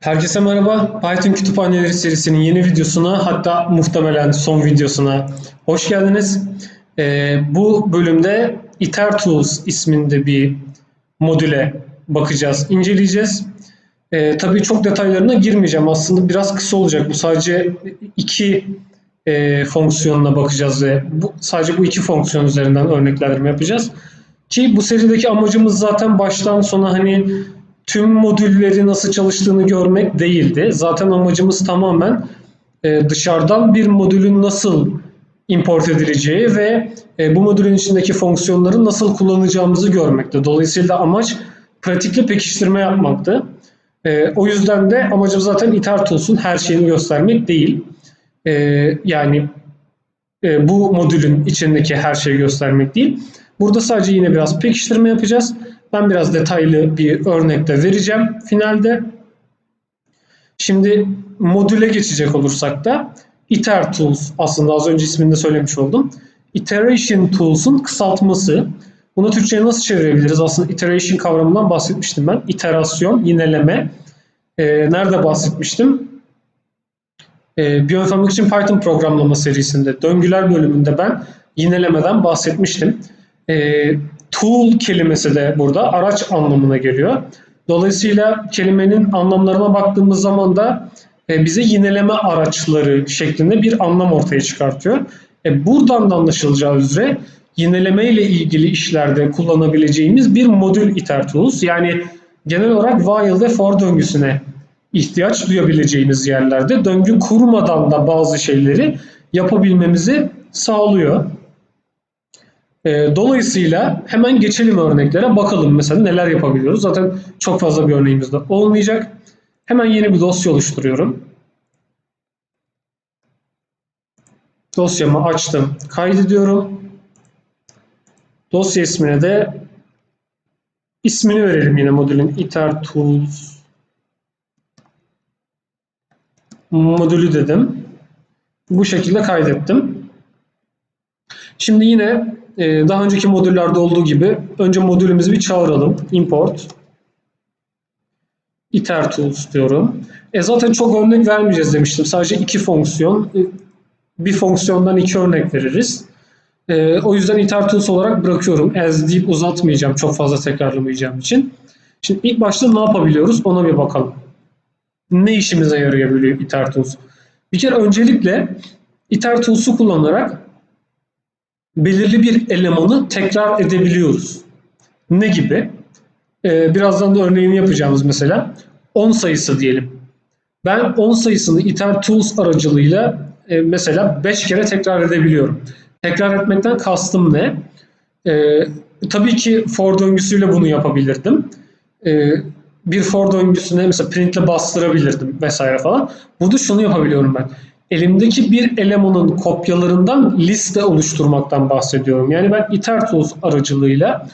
Herkese merhaba. Python Kütüphaneleri serisinin yeni videosuna hatta muhtemelen son videosuna hoş geldiniz. Ee, bu bölümde IterTools isminde bir modüle bakacağız, inceleyeceğiz. Ee, tabii çok detaylarına girmeyeceğim. Aslında biraz kısa olacak. Bu sadece iki e, fonksiyonuna bakacağız ve bu, sadece bu iki fonksiyon üzerinden örneklendirme yapacağız. Ki bu serideki amacımız zaten baştan sona hani tüm modülleri nasıl çalıştığını görmek değildi. Zaten amacımız tamamen e, dışarıdan bir modülün nasıl import edileceği ve e, bu modülün içindeki fonksiyonları nasıl kullanacağımızı görmekti. Dolayısıyla amaç pratikli pekiştirme yapmaktı. E, o yüzden de amacım zaten IterTools'un her şeyini göstermek değil. Yani bu modülün içindeki her şeyi göstermek değil. Burada sadece yine biraz pekiştirme yapacağız. Ben biraz detaylı bir örnek de vereceğim finalde. Şimdi modüle geçecek olursak da Iter Tools aslında az önce ismini de söylemiş oldum. Iteration Tools'un kısaltması. Bunu Türkçe'ye nasıl çevirebiliriz? Aslında iteration kavramından bahsetmiştim ben. İterasyon, yineleme. Ee, nerede bahsetmiştim? Ee, biyoinformatik için Python programlama serisinde, döngüler bölümünde ben yinelemeden bahsetmiştim. Ee, tool kelimesi de burada araç anlamına geliyor. Dolayısıyla kelimenin anlamlarına baktığımız zaman da e, bize yineleme araçları şeklinde bir anlam ortaya çıkartıyor. E, buradan da anlaşılacağı üzere yineleme ile ilgili işlerde kullanabileceğimiz bir modül itertools. Yani genel olarak while ve for döngüsüne ihtiyaç duyabileceğimiz yerlerde döngü kurmadan da bazı şeyleri yapabilmemizi sağlıyor. E, dolayısıyla hemen geçelim örneklere bakalım mesela neler yapabiliyoruz. Zaten çok fazla bir örneğimiz de olmayacak. Hemen yeni bir dosya oluşturuyorum. Dosyamı açtım, kaydediyorum. Dosya ismine de ismini verelim yine modülün iter tools modülü dedim. Bu şekilde kaydettim. Şimdi yine ee, daha önceki modüllerde olduğu gibi önce modülümüzü bir çağıralım. Import iter tools diyorum. E zaten çok örnek vermeyeceğiz demiştim. Sadece iki fonksiyon. E, bir fonksiyondan iki örnek veririz. E, o yüzden iter tools olarak bırakıyorum. As deyip uzatmayacağım çok fazla tekrarlamayacağım için. Şimdi ilk başta ne yapabiliyoruz ona bir bakalım. Ne işimize yarayabiliyor iter tools? Bir kere öncelikle iter tools'u kullanarak belirli bir elemanı tekrar edebiliyoruz. Ne gibi? Ee, birazdan da örneğini yapacağımız mesela 10 sayısı diyelim. Ben 10 sayısını iter tools aracılığıyla e, mesela 5 kere tekrar edebiliyorum. Tekrar etmekten kastım ne? E, tabii ki for döngüsüyle bunu yapabilirdim. E, bir for döngüsüne mesela printle bastırabilirdim vesaire falan. Burada şunu yapabiliyorum ben elimdeki bir elemanın kopyalarından liste oluşturmaktan bahsediyorum. Yani ben itertools aracılığıyla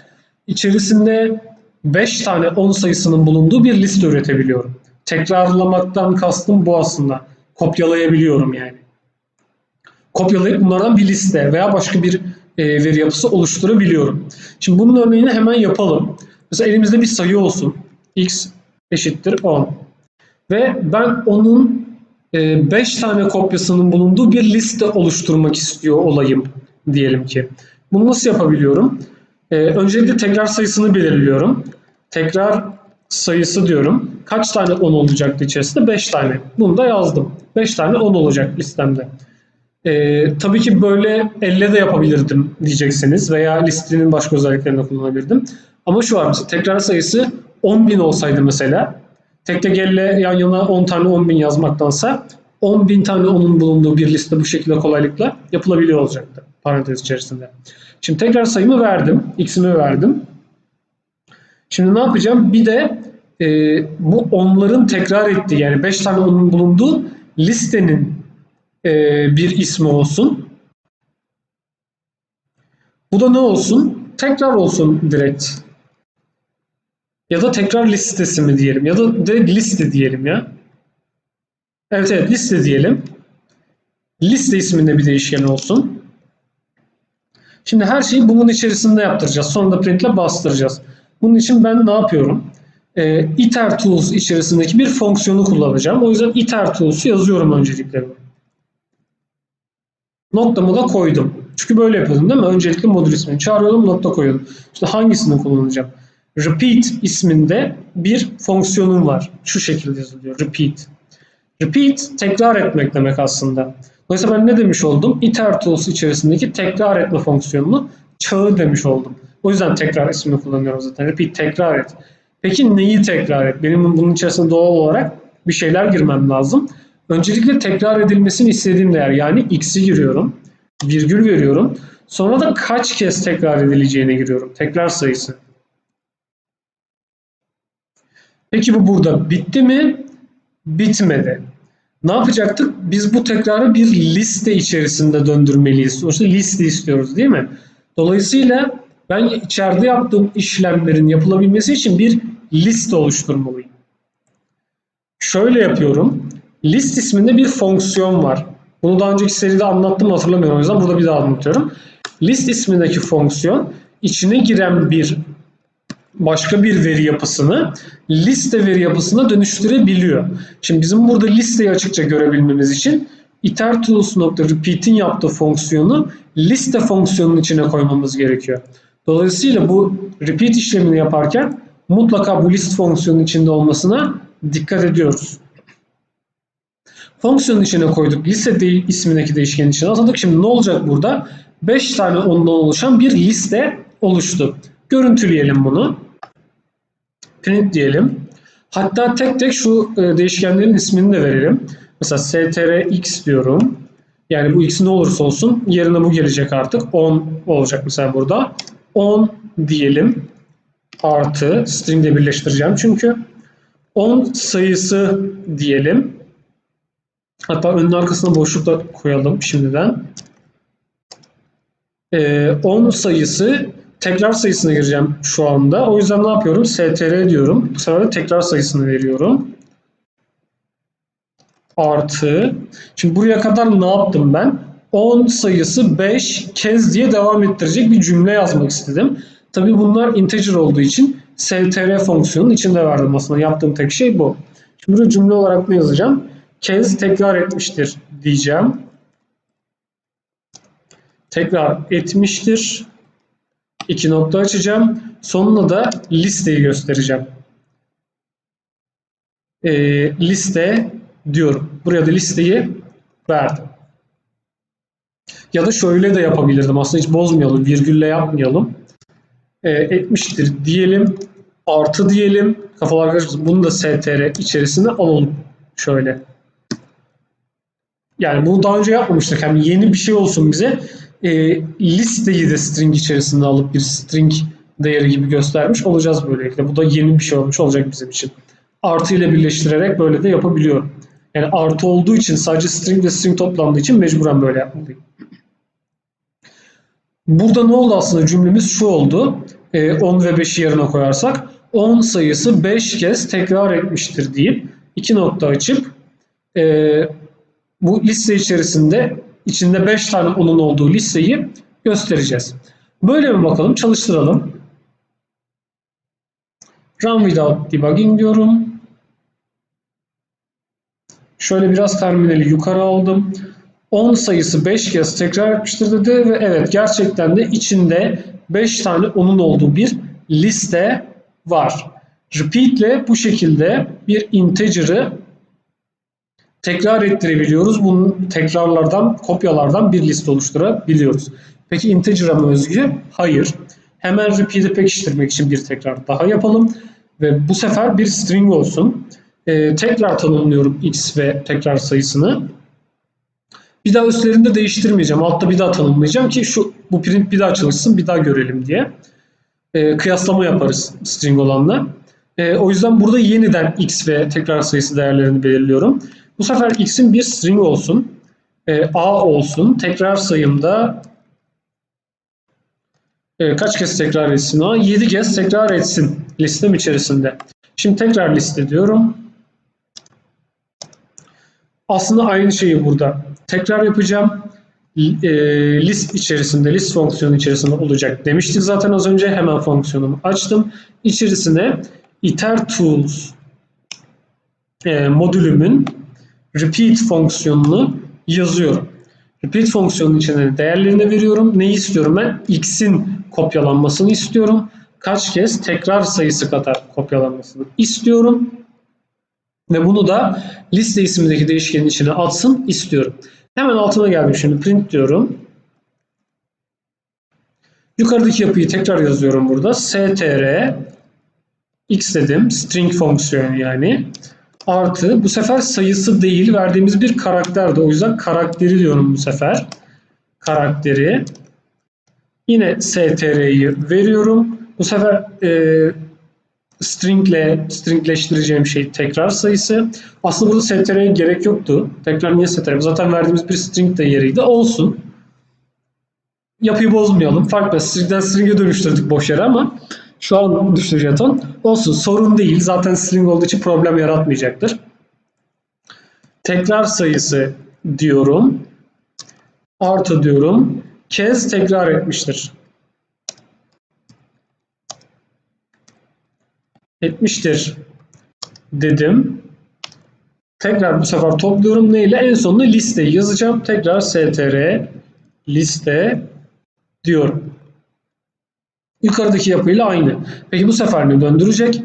içerisinde 5 tane 10 sayısının bulunduğu bir liste üretebiliyorum. Tekrarlamaktan kastım bu aslında. Kopyalayabiliyorum yani. Kopyalayıp bunlardan bir liste veya başka bir e, veri yapısı oluşturabiliyorum. Şimdi bunun örneğini hemen yapalım. Mesela elimizde bir sayı olsun. x eşittir 10. Ve ben onun 5 ee, tane kopyasının bulunduğu bir liste oluşturmak istiyor olayım diyelim ki. Bunu nasıl yapabiliyorum? Ee, öncelikle tekrar sayısını belirliyorum. Tekrar sayısı diyorum. Kaç tane 10 olacaktı içerisinde? 5 tane. Bunu da yazdım. 5 tane 10 olacak listemde. Ee, tabii ki böyle elle de yapabilirdim diyeceksiniz veya listenin başka özelliklerini kullanabilirdim. Ama şu var mesela tekrar sayısı 10.000 olsaydı mesela Tek tek elle yan yana 10 tane 10 bin yazmaktansa 10 bin tane onun bulunduğu bir liste bu şekilde kolaylıkla yapılabiliyor olacaktı parantez içerisinde. Şimdi tekrar sayımı verdim. X'imi verdim. Şimdi ne yapacağım? Bir de e, bu onların tekrar ettiği yani 5 tane onun bulunduğu listenin e, bir ismi olsun. Bu da ne olsun? Tekrar olsun direkt. Ya da tekrar listesi mi diyelim ya da direkt liste diyelim ya. Evet evet liste diyelim. Liste isminde bir değişken olsun. Şimdi her şeyi bunun içerisinde yaptıracağız. Sonra da printle bastıracağız. Bunun için ben ne yapıyorum? e, iter tools içerisindeki bir fonksiyonu kullanacağım. O yüzden iter tools'u yazıyorum öncelikle. Noktamı da koydum. Çünkü böyle yapıyordum değil mi? Öncelikle modül ismini çağırıyordum, nokta koyuyordum. İşte hangisini kullanacağım? Repeat isminde bir fonksiyonum var. Şu şekilde yazılıyor. Repeat. Repeat tekrar etmek demek aslında. Dolayısıyla ben ne demiş oldum? Iter tools içerisindeki tekrar etme fonksiyonunu çağır demiş oldum. O yüzden tekrar ismini kullanıyorum zaten. Repeat tekrar et. Peki neyi tekrar et? Benim bunun içerisinde doğal olarak bir şeyler girmem lazım. Öncelikle tekrar edilmesini istediğim değer yani x'i giriyorum. Virgül veriyorum. Sonra da kaç kez tekrar edileceğine giriyorum. Tekrar sayısı. Peki bu burada bitti mi? Bitmedi. Ne yapacaktık? Biz bu tekrarı bir liste içerisinde döndürmeliyiz. Sonuçta liste istiyoruz değil mi? Dolayısıyla ben içeride yaptığım işlemlerin yapılabilmesi için bir liste oluşturmalıyım. Şöyle yapıyorum. List isminde bir fonksiyon var. Bunu daha önceki seride anlattım hatırlamıyorum o yüzden burada bir daha anlatıyorum. List ismindeki fonksiyon içine giren bir başka bir veri yapısını liste veri yapısına dönüştürebiliyor. Şimdi bizim burada listeyi açıkça görebilmemiz için itertools.repeat'in yaptığı fonksiyonu liste fonksiyonunun içine koymamız gerekiyor. Dolayısıyla bu repeat işlemini yaparken mutlaka bu list fonksiyonun içinde olmasına dikkat ediyoruz. Fonksiyonun içine koyduk. Liste de ismindeki değişkenin içine atadık. Şimdi ne olacak burada? 5 tane ondan oluşan bir liste oluştu. Görüntüleyelim bunu. Print diyelim. Hatta tek tek şu e, değişkenlerin ismini de verelim. Mesela strx diyorum. Yani bu x ne olursa olsun yerine bu gelecek artık. 10 olacak mesela burada. 10 diyelim. Artı string birleştireceğim çünkü. 10 sayısı diyelim. Hatta önün arkasına boşluk da koyalım şimdiden. Ee, 10 sayısı tekrar sayısına gireceğim şu anda. O yüzden ne yapıyorum? str diyorum. Bu sefer de tekrar sayısını veriyorum. Artı. Şimdi buraya kadar ne yaptım ben? 10 sayısı 5 kez diye devam ettirecek bir cümle yazmak istedim. Tabi bunlar integer olduğu için str fonksiyonun içinde verdim aslında. Yaptığım tek şey bu. Şimdi burada cümle olarak ne yazacağım? Kez tekrar etmiştir diyeceğim. Tekrar etmiştir. İki nokta açacağım. Sonuna da listeyi göstereceğim. E, liste diyorum. Buraya da listeyi verdim. Ya da şöyle de yapabilirdim. Aslında hiç bozmayalım. Virgülle yapmayalım. E, etmiştir diyelim. Artı diyelim. Kafalar karışmasın. Bunu da str içerisine alalım. Şöyle. Yani bunu daha önce yapmamıştık. Yani yeni bir şey olsun bize e, listeyi de string içerisinde alıp bir string değeri gibi göstermiş olacağız böylelikle. Bu da yeni bir şey olmuş olacak bizim için. Artı ile birleştirerek böyle de yapabiliyorum. Yani artı olduğu için sadece string ve string toplandığı için mecburen böyle yapmalıyım. Burada ne oldu aslında cümlemiz şu oldu. E, 10 ve 5'i yerine koyarsak 10 sayısı 5 kez tekrar etmiştir deyip iki nokta açıp e, bu liste içerisinde içinde 5 tane onun olduğu listeyi göstereceğiz. Böyle mi bakalım? Çalıştıralım. Run without debugging diyorum. Şöyle biraz terminali yukarı aldım. 10 sayısı 5 kez tekrar etmiştir dedi ve evet gerçekten de içinde 5 tane onun olduğu bir liste var. Repeat ile bu şekilde bir integer'ı tekrar ettirebiliyoruz. Bunun tekrarlardan, kopyalardan bir liste oluşturabiliyoruz. Peki integer'a mı özgü? Hayır. Hemen repeat'i pekiştirmek için bir tekrar daha yapalım. Ve bu sefer bir string olsun. Ee, tekrar tanımlıyorum x ve tekrar sayısını. Bir daha üstlerinde değiştirmeyeceğim. Altta bir daha tanımlayacağım ki şu bu print bir daha çalışsın, bir daha görelim diye. Ee, kıyaslama yaparız string olanla. Ee, o yüzden burada yeniden x ve tekrar sayısı değerlerini belirliyorum. Bu sefer x'in bir string olsun. E, a olsun. Tekrar sayımda e, kaç kez tekrar etsin a? 7 kez tekrar etsin listem içerisinde. Şimdi tekrar liste diyorum. Aslında aynı şeyi burada tekrar yapacağım. E, list içerisinde, list fonksiyonu içerisinde olacak demiştik zaten az önce. Hemen fonksiyonumu açtım. İçerisine iter tools e, modülümün repeat fonksiyonunu yazıyorum. Repeat fonksiyonun içine değerlerini veriyorum. Neyi istiyorum ben? X'in kopyalanmasını istiyorum. Kaç kez tekrar sayısı kadar kopyalanmasını istiyorum. Ve bunu da liste isimindeki değişkenin içine atsın istiyorum. Hemen altına geldim şimdi print diyorum. Yukarıdaki yapıyı tekrar yazıyorum burada. str x dedim. String fonksiyonu yani. Artı bu sefer sayısı değil verdiğimiz bir karakterdi. O yüzden karakteri diyorum bu sefer. Karakteri. Yine str'yi veriyorum. Bu sefer e, stringle stringleştireceğim şey tekrar sayısı. Aslında burada str'ye gerek yoktu. Tekrar niye str? Zaten verdiğimiz bir string de yeriydi. Olsun. Yapıyı bozmayalım. Farklı. String'den string'e dönüştürdük boş yere ama şu an düştü jeton. Olsun sorun değil. Zaten string olduğu için problem yaratmayacaktır. Tekrar sayısı diyorum. Artı diyorum. Kez tekrar etmiştir. Etmiştir dedim. Tekrar bu sefer topluyorum. Neyle? En sonunda listeyi yazacağım. Tekrar str liste diyorum. Yukarıdaki yapıyla aynı. Peki bu sefer ne döndürecek?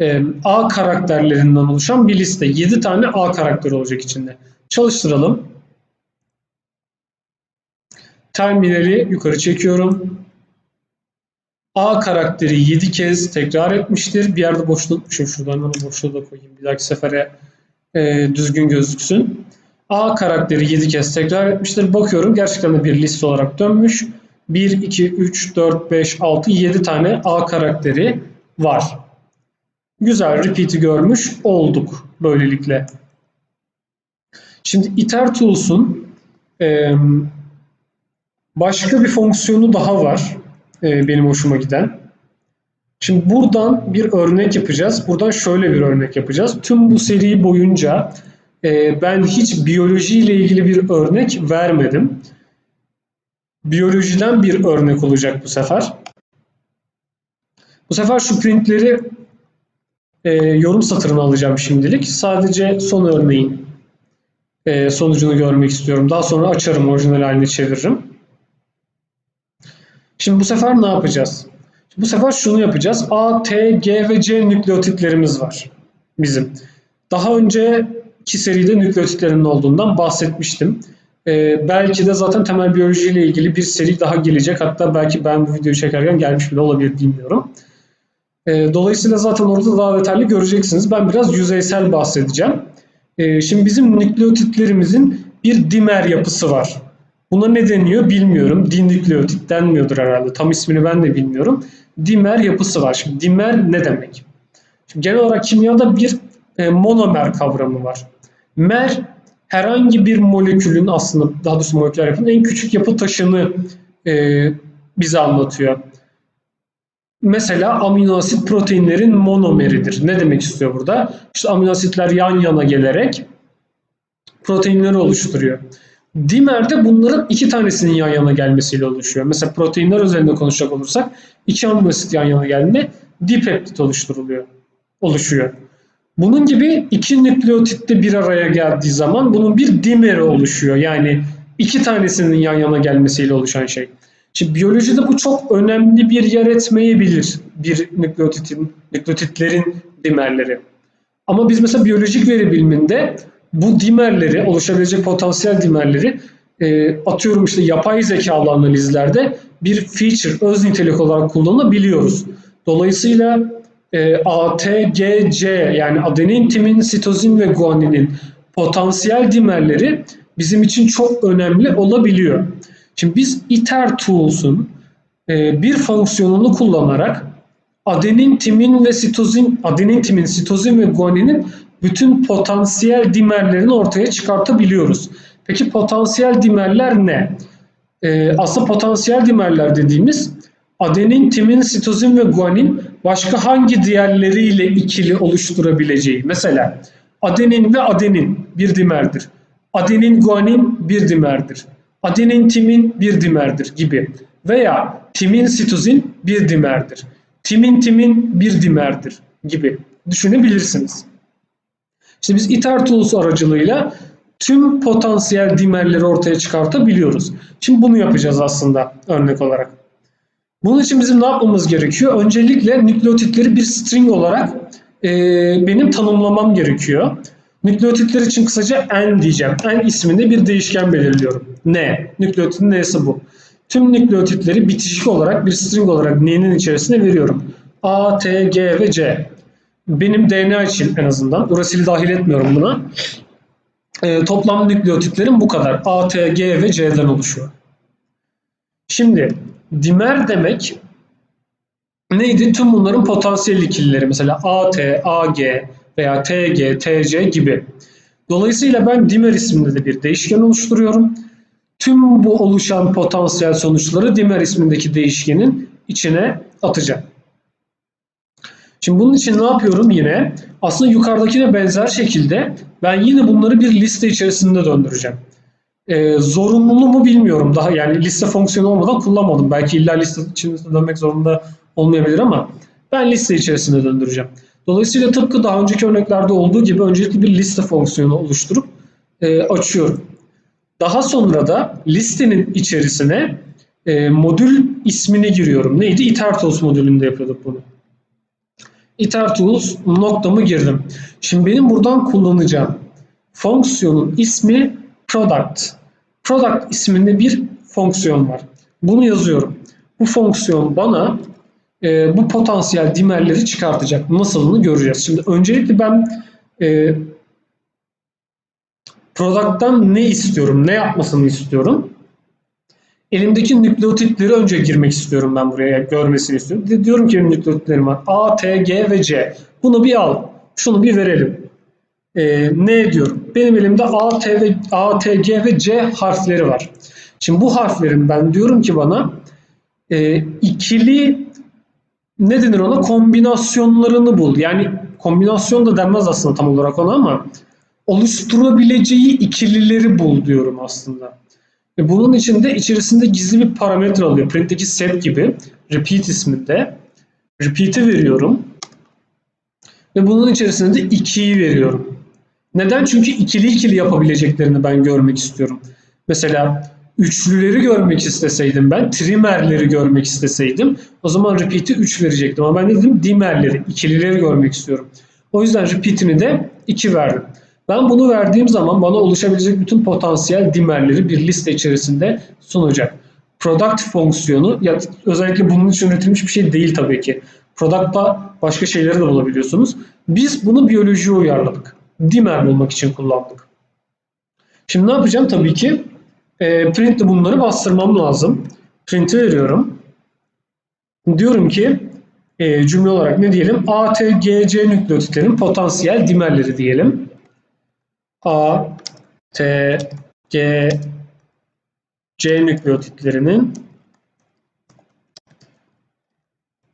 Ee, A karakterlerinden oluşan bir liste. 7 tane A karakteri olacak içinde. Çalıştıralım. Terminali yukarı çekiyorum. A karakteri 7 kez tekrar etmiştir. Bir yerde boşluk unutmuşum. Şuradan onu boşluğu da koyayım. Bir dahaki sefere e, düzgün gözüksün. A karakteri 7 kez tekrar etmiştir. Bakıyorum gerçekten de bir liste olarak dönmüş. 1, 2, 3, 4, 5, 6, 7 tane A karakteri var. Güzel repeat'i görmüş olduk böylelikle. Şimdi iter tools'un başka bir fonksiyonu daha var benim hoşuma giden. Şimdi buradan bir örnek yapacağız. Buradan şöyle bir örnek yapacağız. Tüm bu seri boyunca ben hiç biyoloji ile ilgili bir örnek vermedim. Biyolojiden bir örnek olacak bu sefer. Bu sefer şu printleri e, yorum satırına alacağım şimdilik. Sadece son örneğin e, sonucunu görmek istiyorum. Daha sonra açarım orijinal haline çeviririm. Şimdi bu sefer ne yapacağız? Bu sefer şunu yapacağız. A, T, G ve C nükleotitlerimiz var bizim. Daha önceki seride nükleotitlerin olduğundan bahsetmiştim. Ee, belki de zaten temel biyoloji ile ilgili bir seri daha gelecek. Hatta belki ben bu videoyu çekerken gelmiş bile olabilir bilmiyorum. Ee, dolayısıyla zaten orada daha detaylı göreceksiniz. Ben biraz yüzeysel bahsedeceğim. Ee, şimdi bizim nükleotitlerimizin bir dimer yapısı var. Buna ne deniyor bilmiyorum. Dinükleotit denmiyordur herhalde. Tam ismini ben de bilmiyorum. Dimer yapısı var. Şimdi dimer ne demek? Şimdi genel olarak kimyada bir e, monomer kavramı var. Mer herhangi bir molekülün aslında daha doğrusu moleküler yapının en küçük yapı taşını e, bize anlatıyor. Mesela amino asit proteinlerin monomeridir. Ne demek istiyor burada? İşte amino asitler yan yana gelerek proteinleri oluşturuyor. Dimer de bunların iki tanesinin yan yana gelmesiyle oluşuyor. Mesela proteinler üzerinde konuşacak olursak iki amino asit yan yana geldiğinde dipeptit oluşturuluyor, oluşuyor. Bunun gibi iki nükleotit de bir araya geldiği zaman bunun bir dimeri oluşuyor. Yani iki tanesinin yan yana gelmesiyle oluşan şey. Şimdi biyolojide bu çok önemli bir yer etmeyebilir bir nükleotitin, nükleotitlerin dimerleri. Ama biz mesela biyolojik veri biliminde bu dimerleri, oluşabilecek potansiyel dimerleri e, atıyorum işte yapay zekalı analizlerde bir feature, öz nitelik olarak kullanabiliyoruz. Dolayısıyla e, ATGC yani adenin, timin, sitozin ve guaninin potansiyel dimerleri bizim için çok önemli olabiliyor. Şimdi biz iter tools'un e, bir fonksiyonunu kullanarak adenin, timin ve sitozin, adenin, timin, sitozin ve guaninin bütün potansiyel dimerlerini ortaya çıkartabiliyoruz. Peki potansiyel dimerler ne? Ee, aslında potansiyel dimerler dediğimiz adenin, timin, sitozin ve guanin başka hangi diğerleriyle ikili oluşturabileceği. Mesela adenin ve adenin bir dimerdir. Adenin, guanin bir dimerdir. Adenin, timin bir dimerdir gibi. Veya timin, sitozin bir dimerdir. Timin, timin bir dimerdir gibi düşünebilirsiniz. İşte biz ITER Tools aracılığıyla tüm potansiyel dimerleri ortaya çıkartabiliyoruz. Şimdi bunu yapacağız aslında örnek olarak. Bunun için bizim ne yapmamız gerekiyor? Öncelikle nükleotitleri bir string olarak e, benim tanımlamam gerekiyor. Nükleotitler için kısaca n diyeceğim. n isminde bir değişken belirliyorum. N. Nükleotitin n'si bu. Tüm nükleotitleri bitişik olarak bir string olarak n'nin içerisine veriyorum. A, T, G ve C. Benim DNA için en azından. Uracil'i dahil etmiyorum buna. E, toplam nükleotitlerim bu kadar. A, T, G ve C'den oluşuyor. Şimdi dimer demek neydi? Tüm bunların potansiyel ikilileri. Mesela AT, AG veya TG, TC gibi. Dolayısıyla ben dimer isminde de bir değişken oluşturuyorum. Tüm bu oluşan potansiyel sonuçları dimer ismindeki değişkenin içine atacağım. Şimdi bunun için ne yapıyorum yine? Aslında yukarıdakine benzer şekilde ben yine bunları bir liste içerisinde döndüreceğim. Ee, zorunlu mu bilmiyorum. Daha yani liste fonksiyonu olmadan kullanmadım. Belki illa liste içerisinde dönmek zorunda olmayabilir ama ben liste içerisinde döndüreceğim. Dolayısıyla tıpkı daha önceki örneklerde olduğu gibi öncelikle bir liste fonksiyonu oluşturup e, açıyorum. Daha sonra da listenin içerisine e, modül ismini giriyorum. Neydi? itertools modülünde yapıyorduk bunu. itertools noktamı girdim. Şimdi benim buradan kullanacağım fonksiyonun ismi product. Product isminde bir fonksiyon var. Bunu yazıyorum. Bu fonksiyon bana e, bu potansiyel dimerleri çıkartacak. Nasılını göreceğiz. Şimdi öncelikle ben e, product'tan ne istiyorum, ne yapmasını istiyorum. Elimdeki nükleotitleri önce girmek istiyorum ben buraya görmesini istiyorum. Diyorum ki benim nükleotitlerim var. A, T, G ve C. Bunu bir al. Şunu bir verelim. Ee, ne diyorum? Benim elimde A, T, ve, A, T, G ve C harfleri var. Şimdi bu harflerin ben diyorum ki bana e, ikili ne denir ona? Kombinasyonlarını bul. Yani kombinasyon da denmez aslında tam olarak ona ama oluşturabileceği ikilileri bul diyorum aslında. Ve bunun için de içerisinde gizli bir parametre alıyor. Print'teki set gibi repeat isminde. Repeat'i veriyorum. Ve bunun içerisinde de 2'yi veriyorum. Neden? Çünkü ikili ikili yapabileceklerini ben görmek istiyorum. Mesela üçlüleri görmek isteseydim ben, trimerleri görmek isteseydim o zaman repeat'i 3 verecektim. Ama ben ne dedim? Dimerleri, ikilileri görmek istiyorum. O yüzden repeat'ini de 2 verdim. Ben bunu verdiğim zaman bana oluşabilecek bütün potansiyel dimerleri bir liste içerisinde sunacak. Product fonksiyonu ya özellikle bunun için üretilmiş bir şey değil tabii ki. Product'ta başka şeyleri de bulabiliyorsunuz. Biz bunu biyolojiye uyarladık. Dimer bulmak için kullandık. Şimdi ne yapacağım? Tabii ki e, print'te bunları bastırmam lazım. Print'i veriyorum. Diyorum ki e, cümle olarak ne diyelim? A, T, G, C nükleotitlerin potansiyel dimerleri diyelim. A, T, G, C nükleotitlerinin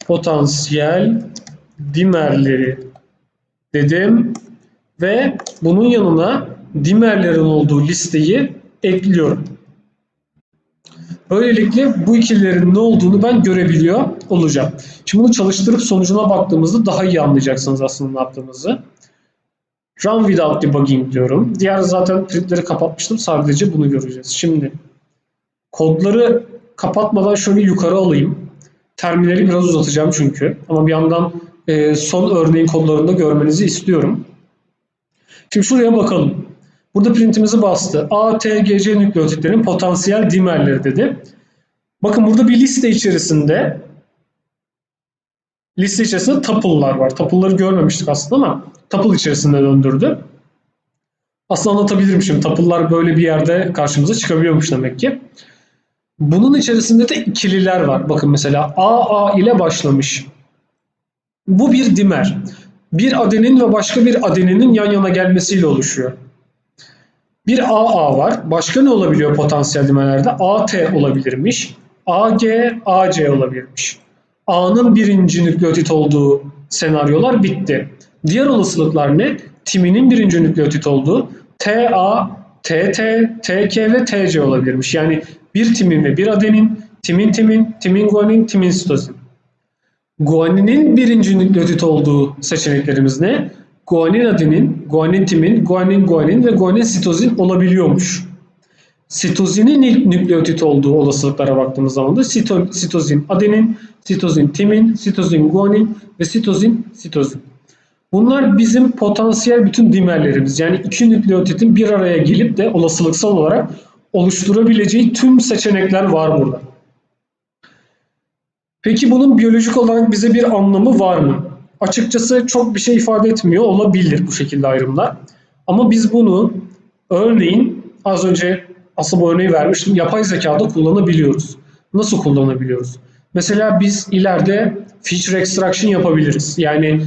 potansiyel dimerleri dedim ve bunun yanına dimerlerin olduğu listeyi ekliyorum. Böylelikle bu ikililerin ne olduğunu ben görebiliyor olacağım. Şimdi bunu çalıştırıp sonucuna baktığımızda daha iyi anlayacaksınız aslında ne yaptığımızı. Run without debugging diyorum. Diğer zaten printleri kapatmıştım. Sadece bunu göreceğiz. Şimdi kodları kapatmadan şöyle yukarı alayım. Terminali biraz uzatacağım çünkü. Ama bir yandan e, son örneğin kodlarını da görmenizi istiyorum. Şimdi şuraya bakalım. Burada printimizi bastı. A, T, G, C nükleotitlerin potansiyel dimerleri dedi. Bakın burada bir liste içerisinde liste içerisinde tuple'lar var. Tuple'ları görmemiştik aslında ama tuple içerisinde döndürdü. Aslında anlatabilirim şimdi. Tuple'lar böyle bir yerde karşımıza çıkabiliyormuş demek ki. Bunun içerisinde de ikililer var. Bakın mesela AA ile başlamış. Bu bir dimer. Bir adenin ve başka bir adeninin yan yana gelmesiyle oluşuyor. Bir AA var. Başka ne olabiliyor potansiyel dimerlerde? AT olabilirmiş. AG, AC olabilirmiş. A'nın birinci nükleotit olduğu senaryolar bitti. Diğer olasılıklar ne? Timinin birinci nükleotit olduğu TA, TT, TK ve TC olabilirmiş. Yani bir timin ve bir adenin, timin timin, timin guanin, timin sitozin. Guaninin birinci nükleotit olduğu seçeneklerimiz ne? Guanin adenin, guanin timin, guanin guanin ve guanin sitozin olabiliyormuş. Sitozinin ilk nükleotit olduğu olasılıklara baktığımız zaman da sito, sitozin adenin, sitozin timin, sitozin guanin ve sitozin sitozin. Bunlar bizim potansiyel bütün dimerlerimiz. Yani iki nükleotitin bir araya gelip de olasılıksal olarak oluşturabileceği tüm seçenekler var burada. Peki bunun biyolojik olarak bize bir anlamı var mı? Açıkçası çok bir şey ifade etmiyor olabilir bu şekilde ayrımlar. Ama biz bunu örneğin az önce asıl bu örneği vermiştim. Yapay zekada kullanabiliyoruz. Nasıl kullanabiliyoruz? Mesela biz ileride feature extraction yapabiliriz. Yani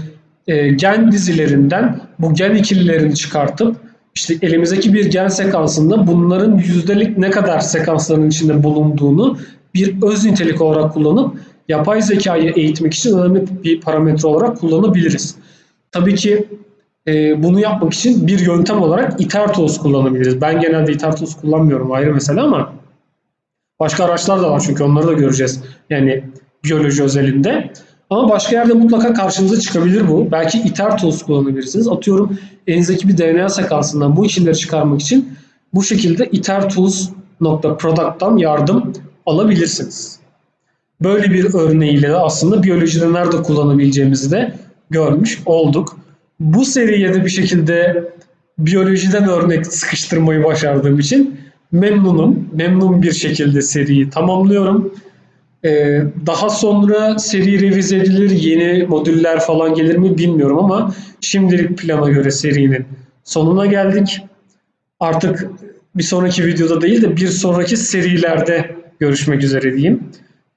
e, gen dizilerinden bu gen ikililerini çıkartıp işte elimizdeki bir gen sekansında bunların yüzdelik ne kadar sekansların içinde bulunduğunu bir öz nitelik olarak kullanıp yapay zekayı eğitmek için önemli bir parametre olarak kullanabiliriz. Tabii ki e, bunu yapmak için bir yöntem olarak iter tools kullanabiliriz. Ben genelde iter tools kullanmıyorum ayrı mesele ama başka araçlar da var çünkü onları da göreceğiz. Yani biyoloji özelinde. Ama başka yerde mutlaka karşınıza çıkabilir bu. Belki iter tools kullanabilirsiniz. Atıyorum elinizdeki bir DNA sekansından bu işleri çıkarmak için bu şekilde iter tools.product'tan yardım alabilirsiniz. Böyle bir örneğiyle de aslında biyolojide nerede kullanabileceğimizi de görmüş olduk. Bu seriye de bir şekilde biyolojiden örnek sıkıştırmayı başardığım için memnunum. Memnun bir şekilde seriyi tamamlıyorum. Ee, daha sonra seri revize edilir, yeni modüller falan gelir mi bilmiyorum ama şimdilik plana göre serinin sonuna geldik. Artık bir sonraki videoda değil de bir sonraki serilerde görüşmek üzere diyeyim.